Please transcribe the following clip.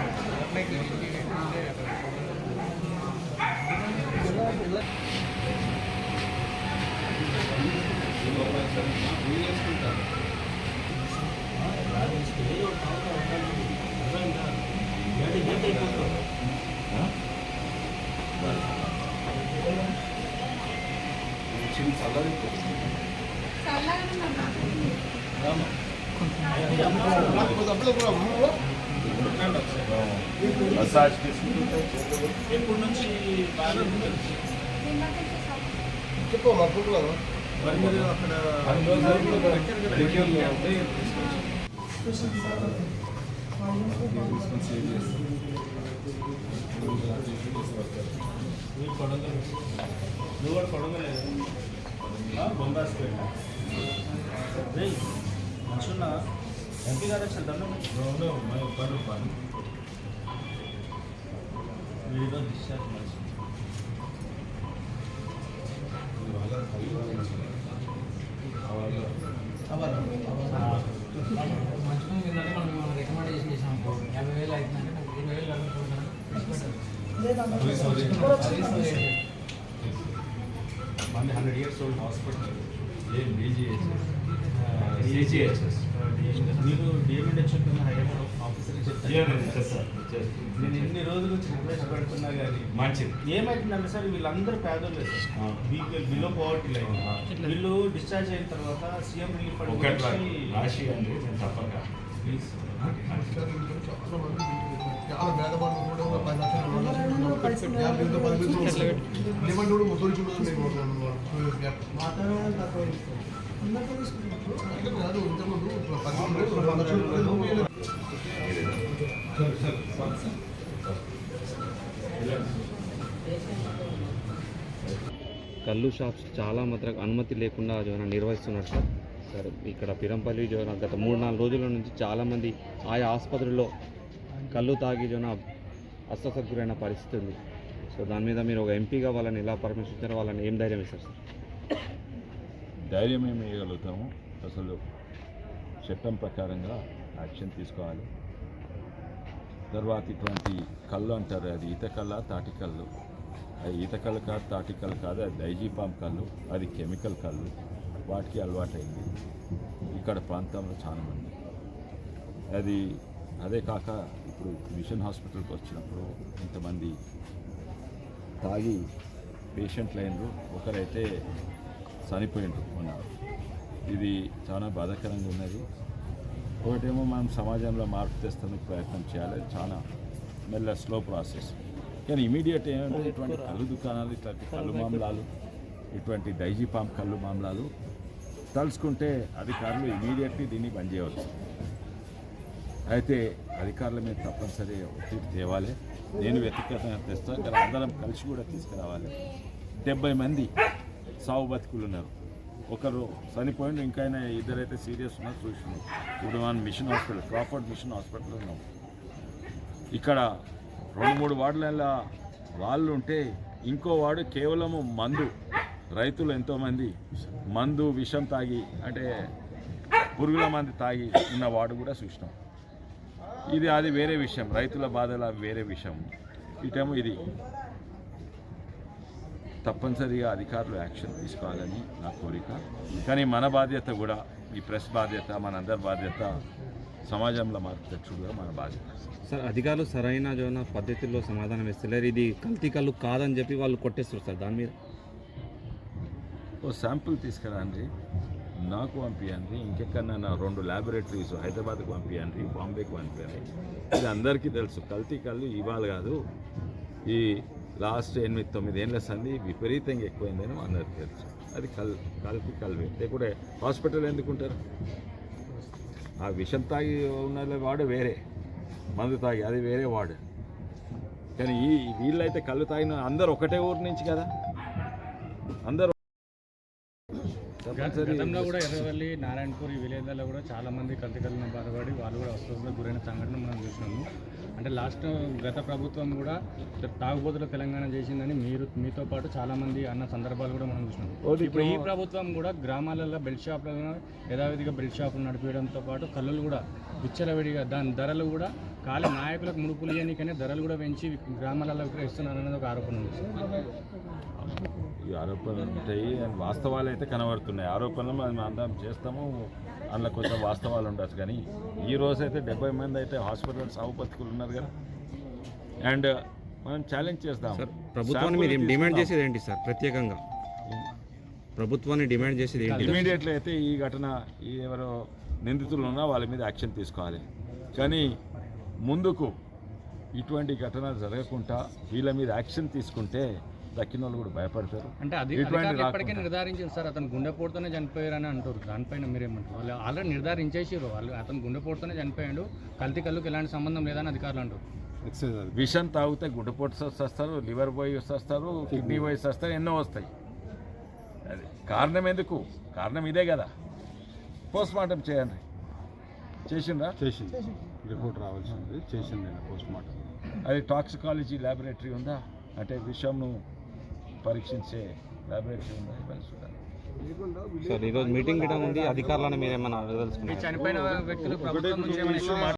Freeze చేసి వాళ్ళోక మేమేం చేయాలి మరి? నువ్వు వాళ్ళు పని చేయాలి. చెప్పింది వినాలి డైజీపామ్ వేస్తారు మసాజ్ చెప్పు మా కుటుంబం నువ్వు కూడా కొడగలేదు బొంబాస్ మంచున్నా ఎంపీ గారు వచ్చారు దండం వీడియో డిశ్చార్జ్ మంచి మన హండ్రెడ్ ఇయర్స్ ఓల్డ్ హాస్పిటల్ ఏం డీజీహెచ్ఎస్ మీరు డిఎంఎడ్హెచ్ హైయర్ ఆఫీసర్ నేను ఎన్ని రోజులు రిక్వెస్ట్ పెడుతున్నా కానీ మంచిది. ఏమైతుందంటే సార్ వీళ్ళందరూ పేదోళ్ళు ఆ. బిలో పవర్టీ లైన్ వీళ్ళు డిశ్చార్జ్ అయిన తర్వాత సీఎం రిలీఫ్ రాశి అండి నేను తప్పక. ప్లీజ్ చాలా పేదవాళ్ళు కూడా పది లక్షలు రెండు కాదు ఇంతకుముందు కళ్ళు షాప్స్ చాలా మాత్రం అనుమతి లేకుండా జోన నిర్వహిస్తున్నారు సార్. సార్ ఇక్కడ పిరంపల్లి జోన గత మూడు నాలుగు రోజుల నుంచి చాలామంది ఆయా ఆసుపత్రుల్లో కళ్ళు తాగి జోన అస్వస్థగురైన పరిస్థితి ఉంది. సో దాని మీద మీరు ఒక ఎంపీగా వాళ్ళని ఎలా పర్మిషన్ వాళ్ళని ఏం ధైర్యం ఇస్తారు సార్? ధైర్యం ఏమి వేయగలుగుతాము అసలు చట్టం ప్రకారంగా యాక్షన్ తీసుకోవాలి. తర్వాత ఇటువంటి కళ్ళు అంటారు అది ఈత కళ్ళ తాటి కళ్ళు. అది ఈత కళ్ళు కాదు తాటి కళ్ళు కాదు అది డైజీపామ్ కళ్ళు అది కెమికల్ కళ్ళు. వాటికి అలవాటైంది. ఇక్కడ ప్రాంతంలో చాలా మంది. అది అదే కాక ఇప్పుడు మిషన్ హాస్పిటల్కి వచ్చినప్పుడు ఇంతమంది తాగి పేషెంట్ లైన్లు ఒకరైతే చనిపోయిండ్రు ఉన్నారు ఇది చాలా బాధాకరంగా ఉన్నది. ఒకటేమో మనం సమాజంలో మార్పు తెస్తానికి ప్రయత్నం చేయాలి చాలా మెల్ల స్లో ప్రాసెస్. కానీ ఇమీడియట్ ఏమంటే ఇటువంటి కళ్ళు దుకాణాలు ఇట్లాంటి కళ్ళు మామలాలు ఇటువంటి డైజీపామ్ కళ్ళు మామలాలు తలుచుకుంటే అధికారులు ఇమీడియట్లీ దీన్ని బంద్ చేయవచ్చు. అయితే అధికారుల మీద తప్పనిసరి ఒత్తిడి తేవాలి. నేను వ్యక్తిగతంగా తెస్తాను కానీ అందరం కలిసి కూడా తీసుకురావాలి. డెబ్బై మంది సావు బతుకులు ఉన్నారు. ఒకరు చనిపోయిండు ఇంకైనా ఇద్దరైతే సీరియస్ ఉన్నారు చూసినాం. ఇప్పుడు మనం mission hospital Crawford mission hospital ఉన్నాం. ఇక్కడ రెండు మూడు వార్డుల వాళ్ళు ఉంటే ఇంకో వాడు కేవలము మందు రైతులు ఎంతోమంది మందు విషం తాగి అంటే పురుగుల మంది తాగి ఉన్న వాడు కూడా చూసినాం. ఇది అది వేరే విషయం. రైతుల బాధలు అవి వేరే విషయం. ఇటేమో ఇది తప్పనిసరిగా అధికారులు యాక్షన్ తీసుకోవాలని నా కోరిక. కానీ మన బాధ్యత కూడా ఈ ప్రెస్ బాధ్యత మనందరి బాధ్యత సమాజంలో మార్పు తెచ్చుడుగా మన బాధ్యత. సార్ అధికారులు సరైన జోన పద్ధతిలో సమాధానం ఇస్తలేరు. ఇది కల్తీ కళ్ళు కాదని చెప్పి వాళ్ళు కొట్టేస్తారు సార్ దాని మీద. ఓ శాంపుల్ తీసుకురండి నాకు పంపించండి ఇంకెక్కడన్నా నా రెండు ల్యాబొరేటరీస్ హైదరాబాద్కి పంపించండి బాంబేకి పంపించండి ఇది అందరికీ తెలుసు కల్తీ కళ్ళు ఇవాళ కాదు. ఈ లాస్ట్ ఎనిమిది తొమ్మిది ఏళ్ళ విపరీతంగా ఎక్కువైందని అందరికీ తెలుసు. అది కల్ కల్తీ కల్వే లేకుంటే హాస్పిటల్ ఎందుకుంటారు ఆ విషం తాగి ఉన్న వాడు వేరే మందు తాగి అది వేరే వాడు. కానీ ఈ వీళ్ళైతే కళ్ళు తాగిన అందరు ఒకటే ఊరు నుంచి కదా? అందరూ గతంలో కూడా ఎర్రవల్లి నారాయణపూర్ ఈ విలేజ్లలో కూడా చాలా మంది కల్తీ కళ్ళను బాధపడి వాళ్ళు కూడా అస్వస్థతకు గురైన సంఘటన మనం చూసినాము. అంటే లాస్ట్ గత ప్రభుత్వం కూడా తాగుబోతుల తెలంగాణ చేసిందని మీరు మీతో పాటు చాలా మంది అన్న సందర్భాలు కూడా మనం చూసినాం ఇప్పుడు ఈ ప్రభుత్వం కూడా గ్రామాలలో బెల్ట్ షాపులను యథావిధిగా బెల్ట్ షాపులు నడిపించడంతో పాటు కళ్ళులు కూడా విచ్చలవిడిగా దాని ధరలు కూడా ఖాళీ నాయకులకు ముడుపులు ఇవ్వనికనే ధరలు కూడా పెంచి గ్రామాలలో విక్రయిస్తున్నారు అనేది ఒక ఆరోపణ ఉంది. ఈ ఆరోపణలు ఉంటాయి అండ్ వాస్తవాలు అయితే కనబడుతున్నాయి. ఆరోపణలు మనం అందరం చేస్తాము. అందులో కొంచెం వాస్తవాలు ఉండొచ్చు కానీ ఈ రోజు అయితే డెబ్బై మంది అయితే హాస్పిటల్ సాగు బతుకులు ఉన్నారు కదా. అండ్ మనం ఛాలెంజ్ చేస్తాం సార్ ప్రభుత్వాన్ని మీరు డిమాండ్ చేసేది ఏంటి సార్? ప్రత్యేకంగా. ప్రభుత్వాన్ని డిమాండ్ చేసేది ఏంటి ఇమీడియట్లీ అయితే ఈ ఘటన ఈ ఎవరో నిందితులు ఉన్నా వాళ్ళ మీద యాక్షన్ తీసుకోవాలి. కానీ ముందుకు ఇటువంటి ఘటన జరగకుండా వీళ్ళ మీద యాక్షన్ తీసుకుంటే దక్కిన వాళ్ళు కూడా భయపడతారు. అంటే అది ఇప్పటికే రాకుండా. నిర్ధారించారు సార్ అతను గుండెపోటుతోనే చనిపోయారని అంటారు. దానిపైన మీరేమంటారు? వాళ్ళు ఆల్రెడీ నిర్ధారించేసారు వాళ్ళు అతను గుండెపోటుతోనే చనిపోయాడు. కల్తీ కళ్ళుకి ఎలాంటి సంబంధం లేదని అధికారులు అంటారు. విషం తాగితే గుడ్డపోటు వస్తారు లివర్ పోయి వస్తారు కిడ్నీ పోయి వస్తారు ఎన్నో వస్తాయి. అది కారణం ఎందుకు? కారణం ఇదే కదా. పోస్ట్ మార్టం చేయండి. చేసిండ్రా? చేసింది. రిపోర్ట్ రావాల్సింది. చేసింది పోస్ట్ మార్టం అది టాక్సికాలజీ ల్యాబొరేటరీ ఉందా? అంటే విషంను పరీక్షించే ల్యాబొరేటరీ ఉందా ఇవన్నీ చూడాలి సార్ ఈరోజు మీటింగ్ గిట ఉంది అధికారులను మీరు ఏమైనా చనిపోయిన వ్యక్తులు ప్రభుత్వం నుంచి ఏమైనా